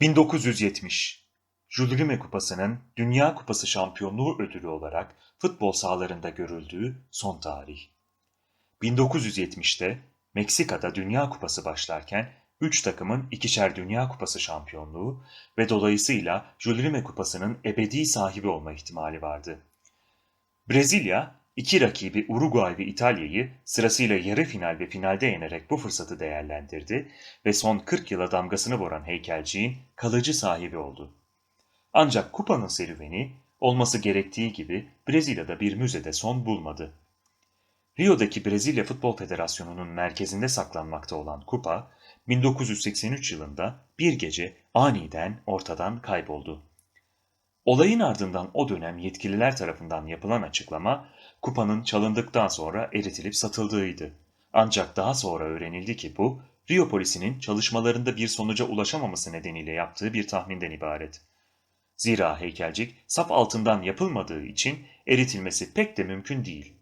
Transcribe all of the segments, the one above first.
1970 Jules Rimet Kupası'nın Dünya Kupası şampiyonluğu ödülü olarak futbol sahalarında görüldüğü son tarih. 1970'te Meksika'da Dünya Kupası başlarken 3 takımın ikişer Dünya Kupası şampiyonluğu ve dolayısıyla Jules Rimet Kupası'nın ebedi sahibi olma ihtimali vardı. Brezilya, iki rakibi Uruguay ve İtalya'yı sırasıyla yarı final ve finalde yenerek bu fırsatı değerlendirdi ve son 40 yıla damgasını vuran heykelciğin kalıcı sahibi oldu. Ancak kupanın serüveni olması gerektiği gibi Brezilya'da bir müzede son bulmadı. Rio'daki Brezilya Futbol Federasyonu'nun merkezinde saklanmakta olan kupa, 1983 yılında bir gece aniden ortadan kayboldu. Olayın ardından o dönem yetkililer tarafından yapılan açıklama, kupanın çalındıktan sonra eritilip satıldığıydı. Ancak daha sonra öğrenildi ki bu, Rio polisinin çalışmalarında bir sonuca ulaşamaması nedeniyle yaptığı bir tahminden ibaret. Zira heykelcik sap altından yapılmadığı için eritilmesi pek de mümkün değil.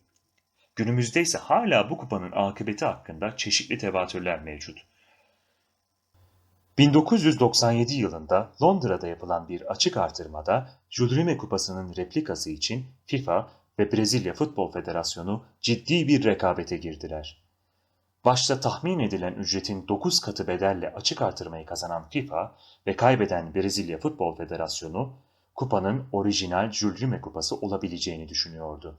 Günümüzde ise hala bu kupanın akıbeti hakkında çeşitli tevatürler mevcut. 1997 yılında Londra'da yapılan bir açık artırmada Jules Rimet Kupası'nın replikası için FIFA ve Brezilya Futbol Federasyonu ciddi bir rekabete girdiler. Başta tahmin edilen ücretin 9 katı bedelle açık artırmayı kazanan FIFA ve kaybeden Brezilya Futbol Federasyonu, kupanın orijinal Jules Rimet Kupası olabileceğini düşünüyordu.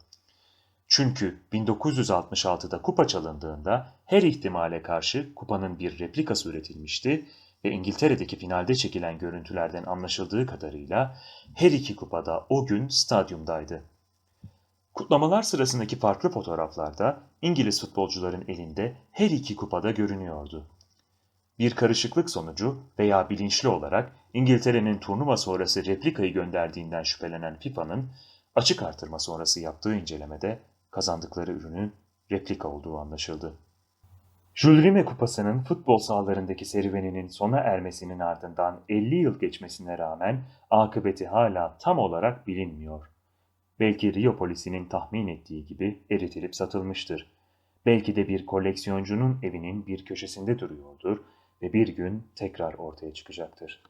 Çünkü 1966'da kupa çalındığında her ihtimale karşı kupanın bir replikası üretilmişti ve İngiltere'deki finalde çekilen görüntülerden anlaşıldığı kadarıyla her iki kupada o gün stadyumdaydı. Kutlamalar sırasındaki farklı fotoğraflarda İngiliz futbolcuların elinde her iki kupada görünüyordu. Bir karışıklık sonucu veya bilinçli olarak İngiltere'nin turnuva sonrası replikayı gönderdiğinden şüphelenen FIFA'nın açık artırma sonrası yaptığı incelemede kazandıkları ürünün replika olduğu anlaşıldı. Jules Rimet Kupası'nın futbol sahalarındaki serüveninin sona ermesinin ardından 50 yıl geçmesine rağmen akıbeti hala tam olarak bilinmiyor. Belki Rio polisinin tahmin ettiği gibi eritilip satılmıştır. Belki de bir koleksiyoncunun evinin bir köşesinde duruyordur ve bir gün tekrar ortaya çıkacaktır.